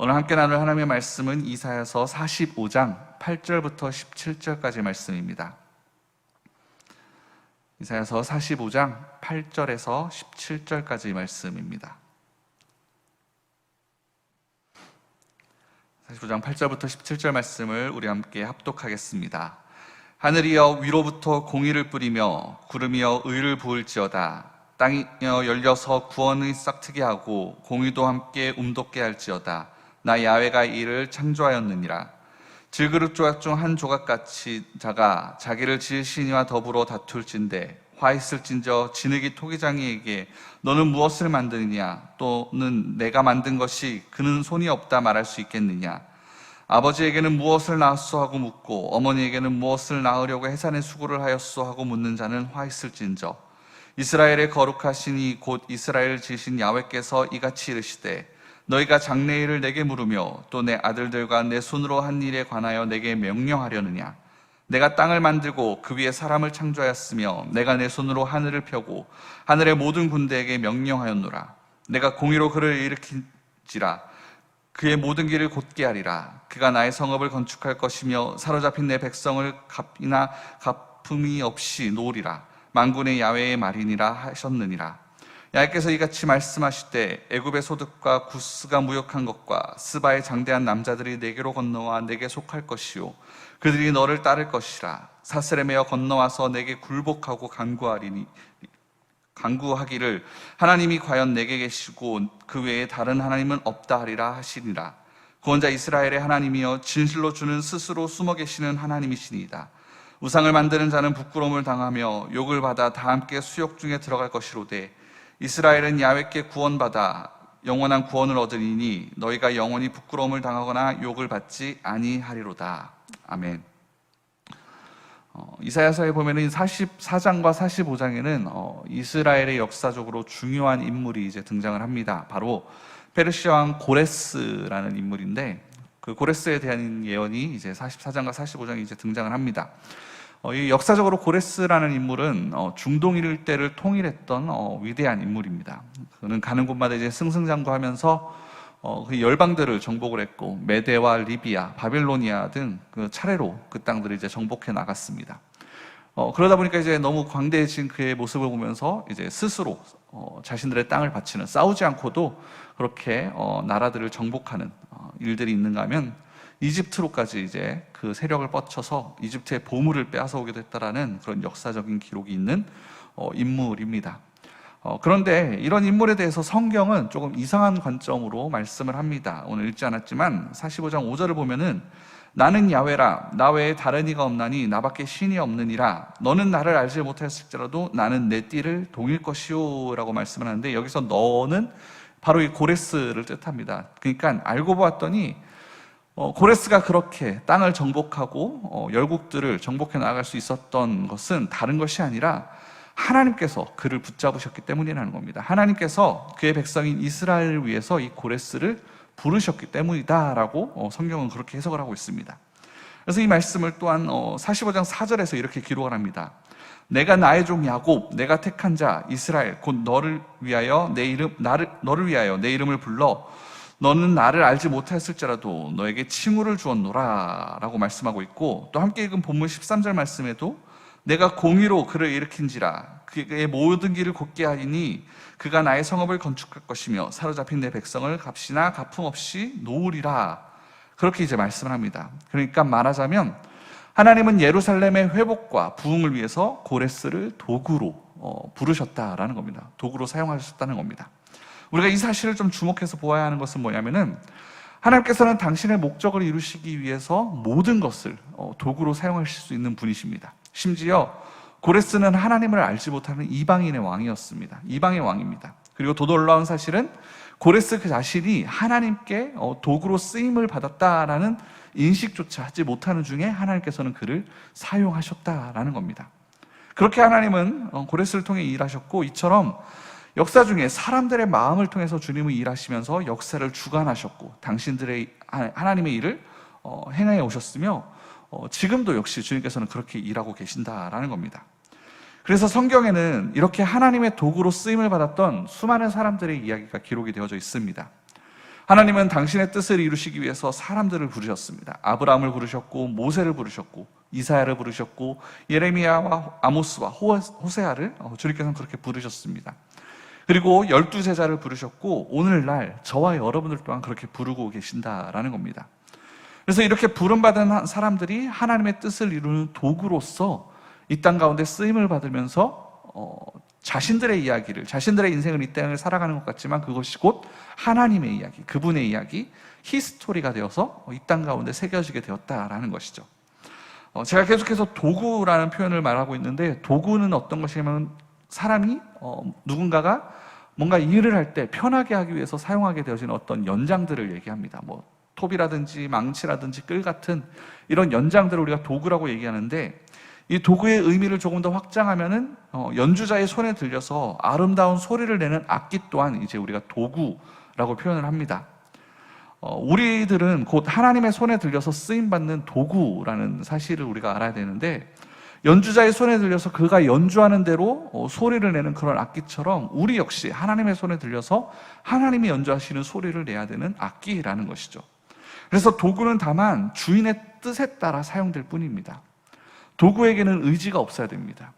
오늘 함께 나눌 하나님의 말씀은 이사야서 45장 8절부터 17절까지 말씀입니다. 이사야서 45장 8절에서 17절까지 말씀입니다. 45장 8절부터 17절 말씀을 우리 함께 합독하겠습니다. 하늘이여 위로부터 공의를 뿌리며 구름이여 의를 부을지어다. 땅이여 열려서 구원의 싹트게 하고 공의도 함께 움돋게 할지어다. 나 야외가 이를 창조하였느니라. 질그릇 조각 중 한 조각같이 자가 자기를 지으시니와 더불어 다툴진대. 화 있을진저 진흙이 토기장이에게 너는 무엇을 만드느냐? 또는 내가 만든 것이 그는 손이 없다 말할 수 있겠느냐? 아버지에게는 무엇을 낳았소 하고 묻고 어머니에게는 무엇을 낳으려고 해산의 수고를 하였소 하고 묻는 자는 화 있을진저. 이스라엘의 거룩하시니 곧 이스라엘 지신 야훼께서 이같이 이르시되 너희가 장래일을 내게 물으며 또 내 아들들과 내 손으로 한 일에 관하여 내게 명령하려느냐? 내가 땅을 만들고 그 위에 사람을 창조하였으며 내가 내 손으로 하늘을 펴고 하늘의 모든 군대에게 명령하였노라. 내가 공의로 그를 일으킨지라. 그의 모든 길을 곧게 하리라. 그가 나의 성읍을 건축할 것이며 사로잡힌 내 백성을 값이나 갚음이 없이 놓으리라. 만군의 야외의 말이니라 하셨느니라 야께서 이같이 말씀하시되 애굽의 소득과 구스가 무역한 것과 스바의 장대한 남자들이 내게로 건너와 내게 속할 것이요. 그들이 너를 따를 것이라. 매어 건너와서 내게 굴복하고 간구하리니 간구하기를 하나님이 과연 내게 계시고 그 외에 다른 하나님은 없다 하리라 하시니라. 구원자 이스라엘의 하나님이여 진실로 주는 스스로 숨어 계시는 하나님이시니이다. 우상을 만드는 자는 부끄러움을 당하며 욕을 받아 다 함께 수욕 중에 들어갈 것이로되 이스라엘은 야훼께 구원받아 영원한 구원을 얻으리니 너희가 영원히 부끄러움을 당하거나 욕을 받지 아니하리로다. 아멘. 어, 이사야서에 보면은 44장과 45장에는 어, 이스라엘의 역사적으로 중요한 인물이 이제 등장을 합니다. 바로 페르시아 왕 고레스라는 인물인데 그 고레스에 대한 예언이 이제 44장과 45장에 이제 등장을 합니다. 어, 이 역사적으로 고레스라는 인물은 어, 중동 일대를 통일했던 어, 위대한 인물입니다. 그는 가는 곳마다 이제 승승장구하면서 어, 그 열방들을 정복을 했고 메데와 리비아, 바빌로니아 등 그 차례로 그 땅들을 이제 정복해 나갔습니다. 어, 그러다 보니까 이제 너무 광대해진 그의 모습을 보면서 이제 스스로 어, 자신들의 땅을 바치는 싸우지 않고도 그렇게 어, 나라들을 정복하는 어, 일들이 있는가 하면 이집트로까지 이제 그 세력을 뻗쳐서 이집트의 보물을 빼앗아 오기도 했다라는 그런 역사적인 기록이 있는 어, 인물입니다. 어, 그런데 이런 인물에 대해서 성경은 조금 이상한 관점으로 말씀을 합니다. 오늘 읽지 않았지만 45장 5절을 보면은 나는 야외라 나 외에 다른 이가 없나니 나밖에 신이 없느니라 너는 나를 알지 못했을지라도 나는 내 띠를 동일 것이요라고 말씀을 하는데 여기서 너는 바로 이 고레스를 뜻합니다. 그러니까 알고 보았더니 어, 고레스가 그렇게 땅을 정복하고 어, 열국들을 정복해 나갈 수 있었던 것은 다른 것이 아니라 하나님께서 그를 붙잡으셨기 때문이라는 겁니다. 하나님께서 그의 백성인 이스라엘을 위해서 이 고레스를 부르셨기 때문이다라고 어, 성경은 그렇게 해석을 하고 있습니다. 그래서 이 말씀을 또한 45장 4절에서 이렇게 기록을 합니다. 내가 나의 종 야곱, 내가 택한 자 이스라엘, 곧 너를 위하여 내 이름 나를 너를 위하여 내 이름을 불러 너는 나를 알지 못했을지라도 너에게 칭후를 주었노라 라고 말씀하고 있고 또 함께 읽은 본문 13절 말씀에도 내가 공의로 그를 일으킨지라 그의 모든 길을 곧게 하리니 그가 나의 성읍을 건축할 것이며 사로잡힌 내 백성을 값이나 갚음 없이 놓으리라 그렇게 이제 말씀을 합니다. 그러니까 말하자면 하나님은 예루살렘의 회복과 부흥을 위해서 고레스를 도구로 어, 부르셨다라는 겁니다. 도구로 사용하셨다는 겁니다. 우리가 이 사실을 좀 주목해서 보아야 하는 것은 뭐냐면은 하나님께서는 당신의 목적을 이루시기 위해서 모든 것을 어, 도구로 사용하실 수 있는 분이십니다. 심지어 고레스는 하나님을 알지 못하는 이방인의 왕이었습니다. 이방의 왕입니다. 그리고 더 놀라운 사실은 고레스 그 자신이 하나님께 어, 도구로 쓰임을 받았다라는 인식조차 하지 못하는 중에 하나님께서는 그를 사용하셨다라는 겁니다. 그렇게 하나님은 어, 고레스를 통해 일하셨고 이처럼 역사 중에 사람들의 마음을 통해서 주님을 일하시면서 역사를 주관하셨고 당신들의 하나님의 일을 어, 행해 오셨으며 어, 지금도 역시 주님께서는 그렇게 일하고 계신다라는 겁니다. 그래서 성경에는 이렇게 하나님의 도구로 쓰임을 받았던 수많은 사람들의 이야기가 기록이 되어져 있습니다. 하나님은 당신의 뜻을 이루시기 위해서 사람들을 부르셨습니다. 아브라함을 부르셨고 모세를 부르셨고 이사야를 부르셨고 예레미야와 아모스와 호- 호세아를 어, 주님께서는 그렇게 부르셨습니다. 그리고 열두 제자를 부르셨고 오늘날 저와 여러분들 또한 그렇게 부르고 계신다라는 겁니다. 그래서 이렇게 부름받은 사람들이 하나님의 뜻을 이루는 도구로서 이 땅 가운데 쓰임을 받으면서 어, 자신들의 이야기를, 자신들의 인생을 이 땅을 살아가는 것 같지만 그것이 곧 하나님의 이야기, 그분의 이야기, 히스토리가 되어서 이 땅 가운데 새겨지게 되었다라는 것이죠. 어, 제가 계속해서 도구라는 표현을 말하고 있는데 도구는 어떤 것이냐면 사람이 어, 누군가가 뭔가 일을 할 때 편하게 하기 위해서 사용하게 되어지는 어떤 연장들을 얘기합니다. 뭐 톱이라든지 망치라든지 끌 같은 이런 연장들을 우리가 도구라고 얘기하는데 이 도구의 의미를 조금 더 확장하면은 어, 연주자의 손에 들려서 아름다운 소리를 내는 악기 또한 이제 우리가 도구라고 표현을 합니다. 어, 우리들은 곧 하나님의 손에 들려서 쓰임 받는 도구라는 사실을 우리가 알아야 되는데 연주자의 손에 들려서 그가 연주하는 대로 어, 소리를 내는 그런 악기처럼 우리 역시 하나님의 손에 들려서 하나님이 연주하시는 소리를 내야 되는 악기라는 것이죠. 그래서 도구는 다만 주인의 뜻에 따라 사용될 뿐입니다. 도구에게는 의지가 없어야 됩니다.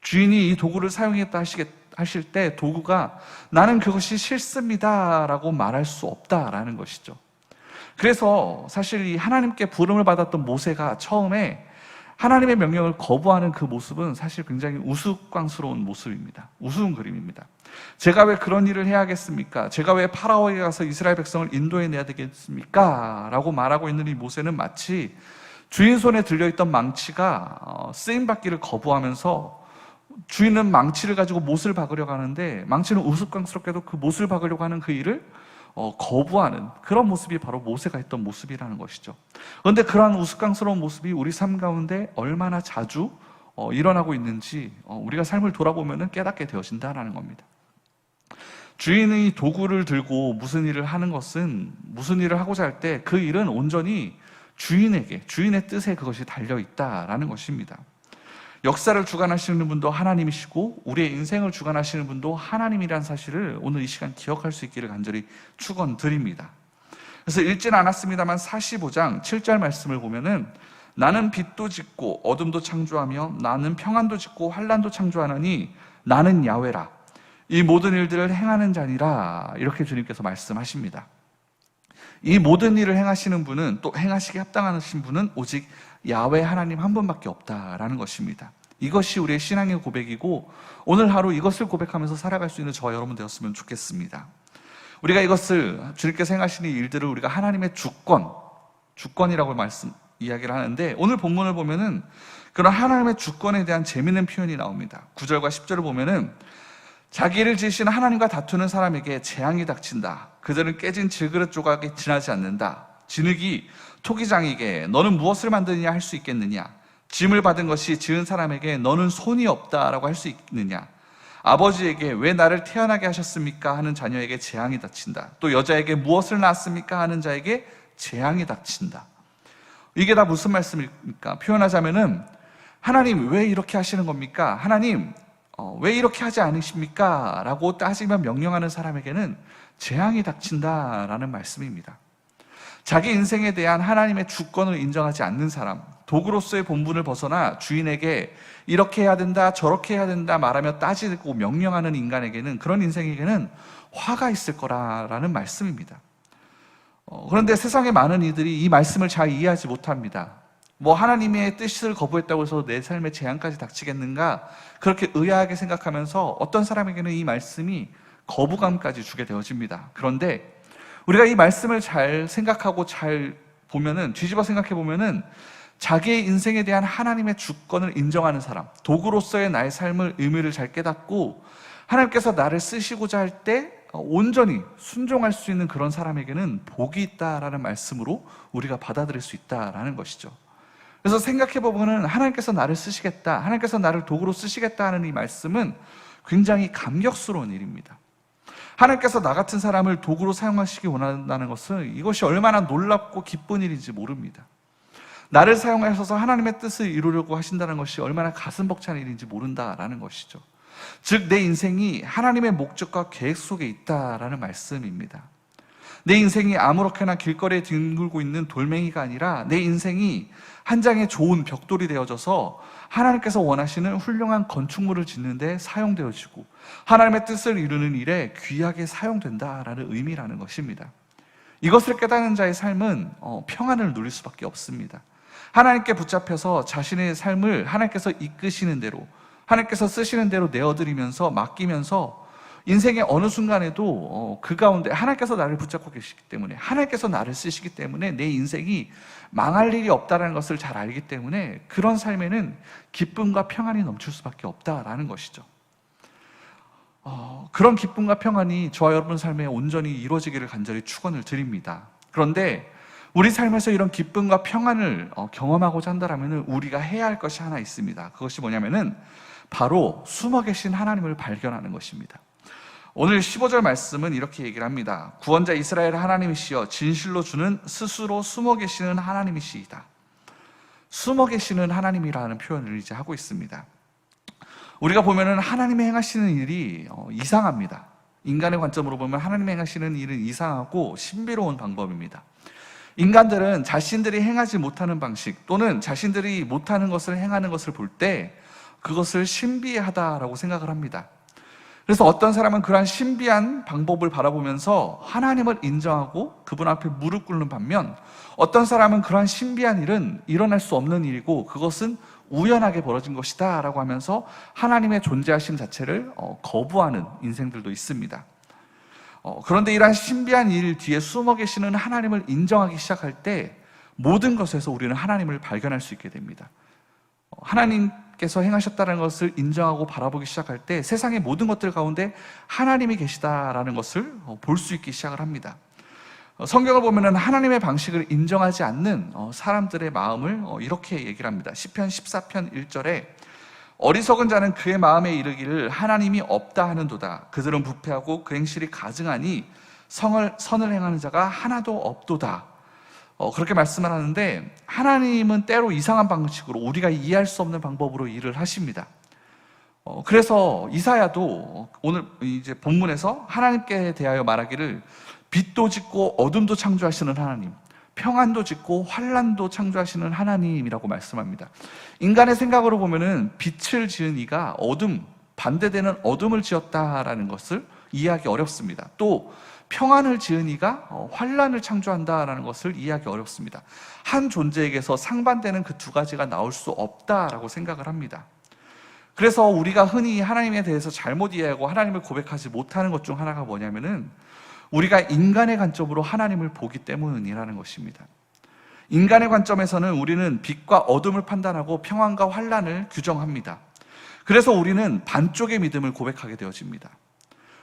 주인이 이 도구를 사용했다 하시겠, 하실 때 도구가 나는 그것이 싫습니다라고 말할 수 없다라는 것이죠. 그래서 사실 이 하나님께 부름을 받았던 모세가 처음에 하나님의 명령을 거부하는 그 모습은 사실 굉장히 우스꽝스러운 모습입니다. 우스운 그림입니다. 제가 왜 그런 일을 해야겠습니까? 제가 왜 파라오에 가서 이스라엘 백성을 인도해 내야 되겠습니까? 라고 말하고 있는 이 모세는 마치 주인 손에 들려있던 망치가 어, 쓰임받기를 거부하면서 주인은 망치를 가지고 못을 박으려고 하는데 망치는 우스꽝스럽게도 그 못을 박으려고 하는 그 일을 어, 거부하는 그런 모습이 바로 모세가 했던 모습이라는 것이죠. 그런데 그러한 우스꽝스러운 모습이 우리 삶 가운데 얼마나 자주 어, 일어나고 있는지 어, 우리가 삶을 돌아보면 깨닫게 되어진다라는 겁니다. 주인의 도구를 들고 무슨 일을 하는 것은 무슨 일을 하고자 할 때 그 일은 온전히 주인에게 주인의 뜻에 그것이 달려 있다라는 것입니다. 역사를 주관하시는 분도 하나님이시고 우리의 인생을 주관하시는 분도 하나님이란 사실을 오늘 이 시간 기억할 수 있기를 간절히 축원드립니다. 그래서 읽진 않았습니다만 45장 7절 말씀을 보면은 나는 빛도 짓고 어둠도 창조하며 나는 평안도 짓고 환란도 창조하느니 나는 야훼라 이 모든 일들을 행하는 자니라 이렇게 주님께서 말씀하십니다. 이 모든 일을 행하시는 분은 또 행하시기 합당하신 분은 오직 야훼 하나님 한 분밖에 없다라는 것입니다. 이것이 우리의 신앙의 고백이고 오늘 하루 이것을 고백하면서 살아갈 수 있는 저와 여러분 되었으면 좋겠습니다. 우리가 이것을 주님께서 행하시는 일들을 우리가 하나님의 주권, 주권이라고 말씀 이야기를 하는데 오늘 본문을 보면은 그런 하나님의 주권에 대한 재미있는 표현이 나옵니다. 9절과 10절을 보면은 자기를 지으신 하나님과 다투는 사람에게 재앙이 닥친다. 그들은 깨진 질그릇 조각이 지나지 않는다. 진흙이 토기장에게 너는 무엇을 만드느냐 할 수 있겠느냐? 짐을 받은 것이 지은 사람에게 너는 손이 없다라고 할 수 있느냐? 아버지에게 왜 나를 태어나게 하셨습니까? 하는 자녀에게 재앙이 닥친다. 또 여자에게 무엇을 낳았습니까? 하는 자에게 재앙이 닥친다. 이게 다 무슨 말씀입니까? 표현하자면은 하나님 왜 이렇게 하시는 겁니까? 하나님 어, 왜 이렇게 하지 않으십니까? 라고 따지면 명령하는 사람에게는 재앙이 닥친다라는 말씀입니다. 자기 인생에 대한 하나님의 주권을 인정하지 않는 사람, 도구로서의 본분을 벗어나 주인에게 이렇게 해야 된다, 저렇게 해야 된다 말하며 따지고 명령하는 인간에게는 그런 인생에게는 화가 있을 거라라는 말씀입니다. 어, 그런데 세상의 많은 이들이 이 말씀을 잘 이해하지 못합니다. 뭐 하나님의 뜻을 거부했다고 해서 내 삶에 재앙까지 닥치겠는가? 그렇게 의아하게 생각하면서 어떤 사람에게는 이 말씀이 거부감까지 주게 되어집니다. 그런데 우리가 이 말씀을 잘 생각하고 잘 보면은 뒤집어 생각해 보면은 자기의 인생에 대한 하나님의 주권을 인정하는 사람, 도구로서의 나의 삶을 의미를 잘 깨닫고 하나님께서 나를 쓰시고자 할 때 온전히 순종할 수 있는 그런 사람에게는 복이 있다라는 말씀으로 우리가 받아들일 수 있다라는 것이죠. 그래서 생각해 보면은 하나님께서 나를 쓰시겠다, 하나님께서 나를 도구로 쓰시겠다 하는 이 말씀은 굉장히 감격스러운 일입니다. 하나님께서 나 같은 사람을 도구로 사용하시기 원한다는 것은 이것이 얼마나 놀랍고 기쁜 일인지 모릅니다. 나를 사용하셔서 하나님의 뜻을 이루려고 하신다는 것이 얼마나 가슴 벅찬 일인지 모른다라는 것이죠. 즉, 내 인생이 하나님의 목적과 계획 속에 있다라는 말씀입니다. 내 인생이 아무렇게나 길거리에 뒹굴고 있는 돌멩이가 아니라 내 인생이 한 장의 좋은 벽돌이 되어져서 하나님께서 원하시는 훌륭한 건축물을 짓는데 사용되어지고 하나님의 뜻을 이루는 일에 귀하게 사용된다라는 의미라는 것입니다. 이것을 깨닫는 자의 삶은 어, 평안을 누릴 수밖에 없습니다. 하나님께 붙잡혀서 자신의 삶을 하나님께서 이끄시는 대로 하나님께서 쓰시는 대로 내어드리면서 맡기면서 인생의 어느 순간에도 어, 그 가운데 하나님께서 나를 붙잡고 계시기 때문에 하나님께서 나를 쓰시기 때문에 내 인생이 망할 일이 없다는 것을 잘 알기 때문에 그런 삶에는 기쁨과 평안이 넘칠 수밖에 없다라는 것이죠. 어, 그런 기쁨과 평안이 저와 여러분 삶에 온전히 이루어지기를 간절히 축원을 드립니다. 그런데 우리 삶에서 이런 기쁨과 평안을 어, 경험하고자 한다면 우리가 해야 할 것이 하나 있습니다. 그것이 뭐냐면은 바로 숨어 계신 하나님을 발견하는 것입니다. 오늘 15절 말씀은 이렇게 얘기를 합니다. 구원자 이스라엘 하나님이시여 진실로 주는 스스로 숨어 계시는 하나님이시이다. 숨어 계시는 하나님이라는 표현을 이제 하고 있습니다. 우리가 보면은 하나님이 행하시는 일이 어, 이상합니다. 인간의 관점으로 보면 하나님이 행하시는 일은 이상하고 신비로운 방법입니다. 인간들은 자신들이 행하지 못하는 방식 또는 자신들이 못하는 것을 행하는 것을 볼 때 그것을 신비하다라고 생각을 합니다. 그래서 어떤 사람은 그러한 신비한 방법을 바라보면서 하나님을 인정하고 그분 앞에 무릎 꿇는 반면 어떤 사람은 그러한 신비한 일은 일어날 수 없는 일이고 그것은 우연하게 벌어진 것이다 라고 하면서 하나님의 존재하심 자체를 어, 거부하는 인생들도 있습니다. 어, 그런데 이러한 신비한 일 뒤에 숨어 계시는 하나님을 인정하기 시작할 때 모든 것에서 우리는 하나님을 발견할 수 있게 됩니다. 어, 하나님께서 행하셨다는 것을 인정하고 바라보기 시작할 때 세상의 모든 것들 가운데 하나님이 계시다라는 것을 어, 볼수 있기 시작을 합니다. 어, 성경을 보면은 하나님의 방식을 인정하지 않는 어, 사람들의 마음을 어, 이렇게 얘기를 합니다. 시편 14편 1절에 어리석은 자는 그의 마음에 이르기를 하나님이 없다 하는도다. 그들은 부패하고 그 행실이 가증하니 성을 선을 행하는 자가 하나도 없도다. 어, 그렇게 말씀을 하는데 하나님은 때로 이상한 방식으로 우리가 이해할 수 없는 방법으로 일을 하십니다. 어, 그래서 이사야도 오늘 이제 본문에서 하나님께 대하여 말하기를 빛도 짓고 어둠도 창조하시는 하나님, 평안도 짓고 환란도 창조하시는 하나님이라고 말씀합니다. 인간의 생각으로 보면은 빛을 지은 이가 어둠 반대되는 어둠을 지었다라는 것을 이해하기 어렵습니다. 또 평안을 지은 이가 어, 환란을 창조한다라는 것을 이해하기 어렵습니다. 한 존재에게서 상반되는 그 두 가지가 나올 수 없다라고 생각을 합니다. 그래서 우리가 흔히 하나님에 대해서 잘못 이해하고 하나님을 고백하지 못하는 것 중 하나가 뭐냐면은 우리가 인간의 관점으로 하나님을 보기 때문이라는 것입니다. 인간의 관점에서는 우리는 빛과 어둠을 판단하고 평안과 환란을 규정합니다. 그래서 우리는 반쪽의 믿음을 고백하게 되어집니다.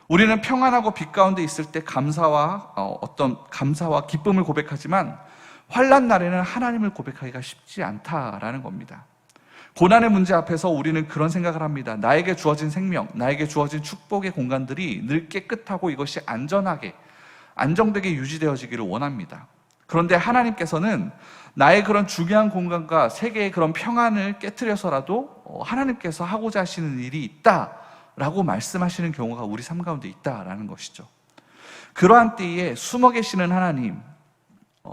우리는 평안하고 빛 가운데 있을 때 감사와 어, 어떤 감사와 기쁨을 고백하지만 환란 날에는 하나님을 고백하기가 쉽지 않다라는 겁니다. 고난의 문제 앞에서 우리는 그런 생각을 합니다. 나에게 주어진 생명, 나에게 주어진 축복의 공간들이 늘 깨끗하고 이것이 안전하게, 안정되게 유지되어지기를 원합니다. 그런데 하나님께서는 나의 그런 중요한 공간과 세계의 그런 평안을 깨뜨려서라도 어, 하나님께서 하고자 하시는 일이 있다 라고 말씀하시는 경우가 우리 삶 가운데 있다라는 것이죠. 그러한 때에 숨어 계시는 하나님, 어,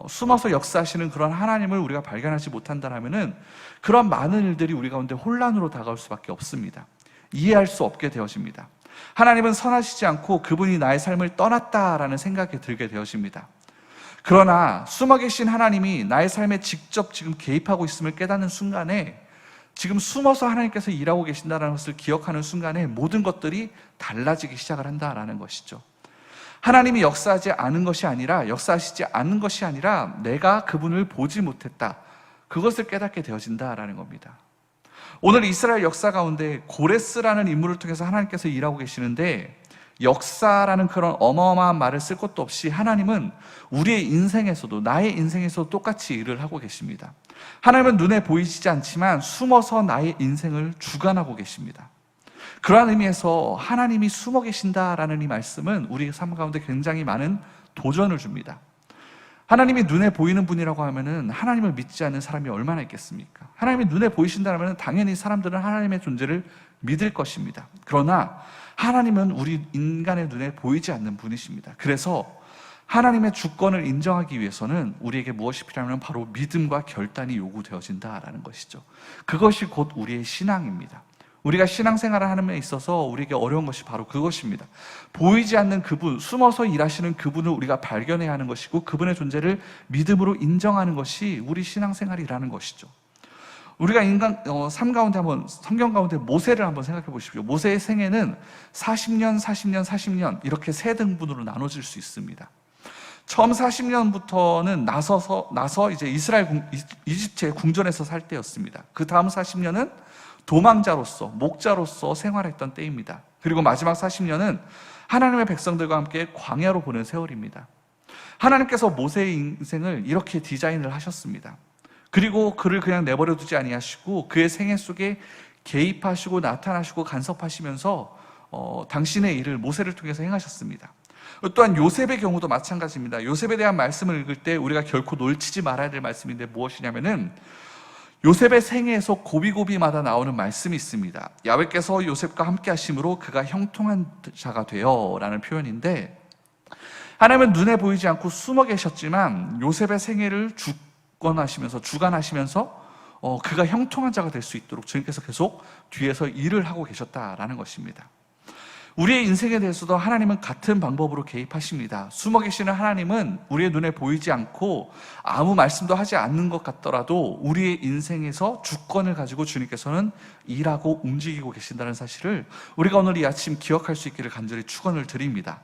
숨어서 역사하시는 그런 하나님을 우리가 발견하지 못한다면은 그런 많은 일들이 우리 가운데 혼란으로 다가올 수밖에 없습니다. 이해할 수 없게 되어집니다. 하나님은 선하시지 않고 그분이 나의 삶을 떠났다라는 생각이 들게 되어집니다. 그러나 숨어 계신 하나님이 나의 삶에 직접 지금 개입하고 있음을 깨닫는 순간에 지금 숨어서 하나님께서 일하고 계신다는 것을 기억하는 순간에 모든 것들이 달라지기 시작을 한다라는 것이죠. 하나님이 역사하지 않은 것이 아니라 역사하시지 않은 것이 아니라 내가 그분을 보지 못했다. 그것을 깨닫게 되어진다라는 겁니다. 오늘 이스라엘 역사 가운데 고레스라는 인물을 통해서 하나님께서 일하고 계시는데 역사라는 그런 어마어마한 말을 쓸 것도 없이 하나님은 우리의 인생에서도 나의 인생에서도 똑같이 일을 하고 계십니다. 하나님은 눈에 보이지 않지만 숨어서 나의 인생을 주관하고 계십니다. 그러한 의미에서 하나님이 숨어 계신다라는 이 말씀은 우리 삶 가운데 굉장히 많은 도전을 줍니다. 하나님이 눈에 보이는 분이라고 하면은 하나님을 믿지 않는 사람이 얼마나 있겠습니까? 하나님이 눈에 보이신다면 당연히 사람들은 하나님의 존재를 믿을 것입니다. 그러나 하나님은 우리 인간의 눈에 보이지 않는 분이십니다. 그래서 하나님의 주권을 인정하기 위해서는 우리에게 무엇이 필요하면 바로 믿음과 결단이 요구되어진다라는 것이죠. 그것이 곧 우리의 신앙입니다. 우리가 신앙생활을 하는 데 있어서 우리에게 어려운 것이 바로 그것입니다. 보이지 않는 그분, 숨어서 일하시는 그분을 우리가 발견해야 하는 것이고 그분의 존재를 믿음으로 인정하는 것이 우리 신앙생활이라는 것이죠. 우리가 인간 어, 삶 가운데 한번 성경 가운데 모세를 한번 생각해 보십시오. 모세의 생애는 40년, 40년, 40년 이렇게 세 등분으로 나눠질 수 있습니다. 처음 40년부터는 나서서 나서 이제 이스라엘 궁, 이집트의 궁전에서 살 때였습니다. 그 다음 40년은 도망자로서 목자로서 생활했던 때입니다. 그리고 마지막 40년은 하나님의 백성들과 함께 광야로 보낸 세월입니다. 하나님께서 모세의 인생을 이렇게 디자인을 하셨습니다. 그리고 그를 그냥 내버려 두지 아니하시고 그의 생애 속에 개입하시고 나타나시고 간섭하시면서 어, 당신의 일을 모세를 통해서 행하셨습니다. 또한 요셉의 경우도 마찬가지입니다. 요셉에 대한 말씀을 읽을 때 우리가 결코 놓치지 말아야 될 말씀인데 무엇이냐면은 요셉의 생애에서 고비고비마다 나오는 말씀이 있습니다. 야외께서 요셉과 함께 하심으로 그가 형통한 자가 되어 라는 표현인데 하나님은 눈에 보이지 않고 숨어 계셨지만 요셉의 생애를 주권하시면서 주관하시면서 어, 그가 형통한 자가 될 수 있도록 주님께서 계속 뒤에서 일을 하고 계셨다라는 것입니다. 우리의 인생에 대해서도 하나님은 같은 방법으로 개입하십니다. 숨어 계시는 하나님은 우리의 눈에 보이지 않고 아무 말씀도 하지 않는 것 같더라도 우리의 인생에서 주권을 가지고 주님께서는 일하고 움직이고 계신다는 사실을 우리가 오늘 이 아침 기억할 수 있기를 간절히 축원을 드립니다.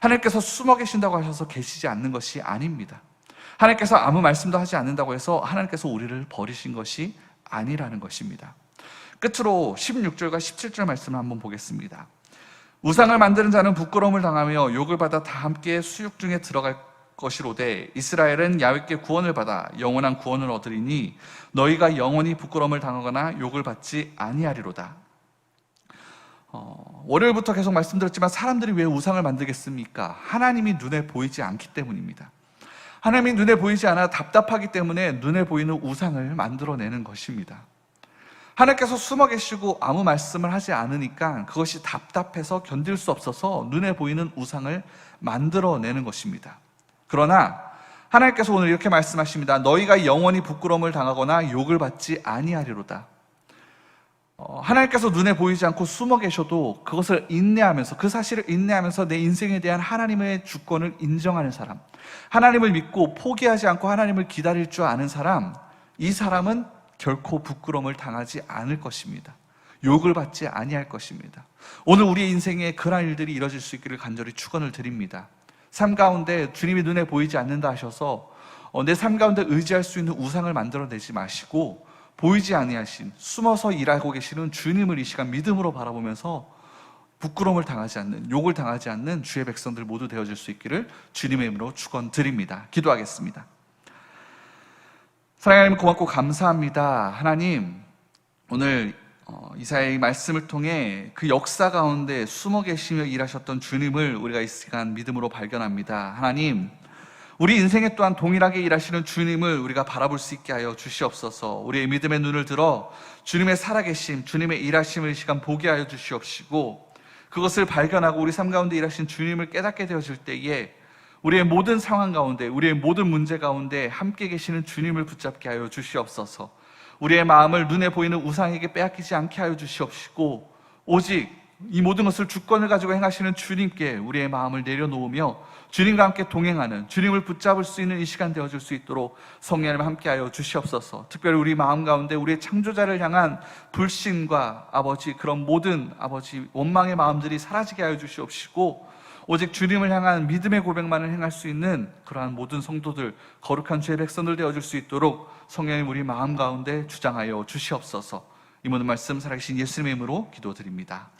하나님께서 숨어 계신다고 하셔서 계시지 않는 것이 아닙니다. 하나님께서 아무 말씀도 하지 않는다고 해서 하나님께서 우리를 버리신 것이 아니라는 것입니다. 끝으로 16절과 17절 말씀을 한번 보겠습니다. 우상을 만드는 자는 부끄러움을 당하며 욕을 받아 다 함께 수육 중에 들어갈 것이로되 이스라엘은 야훼께 구원을 받아 영원한 구원을 얻으리니 너희가 영원히 부끄러움을 당하거나 욕을 받지 아니하리로다. 어, 월요일부터 계속 말씀드렸지만 사람들이 왜 우상을 만들겠습니까? 하나님이 눈에 보이지 않기 때문입니다. 하나님이 눈에 보이지 않아 답답하기 때문에 눈에 보이는 우상을 만들어내는 것입니다. 하나님께서 숨어 계시고 아무 말씀을 하지 않으니까 그것이 답답해서 견딜 수 없어서 눈에 보이는 우상을 만들어내는 것입니다. 그러나 하나님께서 오늘 이렇게 말씀하십니다. 너희가 영원히 부끄러움을 당하거나 욕을 받지 아니하리로다. 어, 하나님께서 눈에 보이지 않고 숨어 계셔도 그것을 인내하면서 그 사실을 인내하면서 내 인생에 대한 하나님의 주권을 인정하는 사람, 하나님을 믿고 포기하지 않고 하나님을 기다릴 줄 아는 사람, 이 사람은 결코 부끄러움을 당하지 않을 것입니다. 욕을 받지 아니할 것입니다. 오늘 우리의 인생에 그러한 일들이 이뤄질 수 있기를 간절히 축원을 드립니다. 삶 가운데 주님이 눈에 보이지 않는다 하셔서 어, 내삶 가운데 의지할 수 있는 우상을 만들어내지 마시고 보이지 아니하신 숨어서 일하고 계시는 주님을 이 시간 믿음으로 바라보면서 부끄러움을 당하지 않는 욕을 당하지 않는 주의 백성들 모두 되어질 수 있기를 주님의 이름으로 축원드립니다. 기도하겠습니다. 사랑하는 하나님 고맙고 감사합니다. 하나님 오늘 어, 이사의 말씀을 통해 그 역사 가운데 숨어 계시며 일하셨던 주님을 우리가 이 시간 믿음으로 발견합니다. 하나님 우리 인생에 또한 동일하게 일하시는 주님을 우리가 바라볼 수 있게 하여 주시옵소서. 우리의 믿음의 눈을 들어 주님의 살아계심, 주님의 일하심을 이 시간 보게 하여 주시옵시고 그것을 발견하고 우리 삶 가운데 일하신 주님을 깨닫게 되어질 때에 우리의 모든 상황 가운데, 우리의 모든 문제 가운데 함께 계시는 주님을 붙잡게 하여 주시옵소서. 우리의 마음을 눈에 보이는 우상에게 빼앗기지 않게 하여 주시옵시고, 오직 이 모든 것을 주권을 가지고 행하시는 주님께 우리의 마음을 내려놓으며 주님과 함께 동행하는 주님을 붙잡을 수 있는 이 시간 되어줄 수 있도록 성령님 함께하여 주시옵소서. 특별히 우리 마음 가운데 우리의 창조자를 향한 불신과 아버지 그런 모든 아버지 원망의 마음들이 사라지게 하여 주시옵시고 오직 주님을 향한 믿음의 고백만을 행할 수 있는 그러한 모든 성도들 거룩한 죄의 백성들 되어줄 수 있도록 성령님 우리 마음 가운데 주장하여 주시옵소서. 이 모든 말씀 살아계신 예수님의 이름으로 기도드립니다.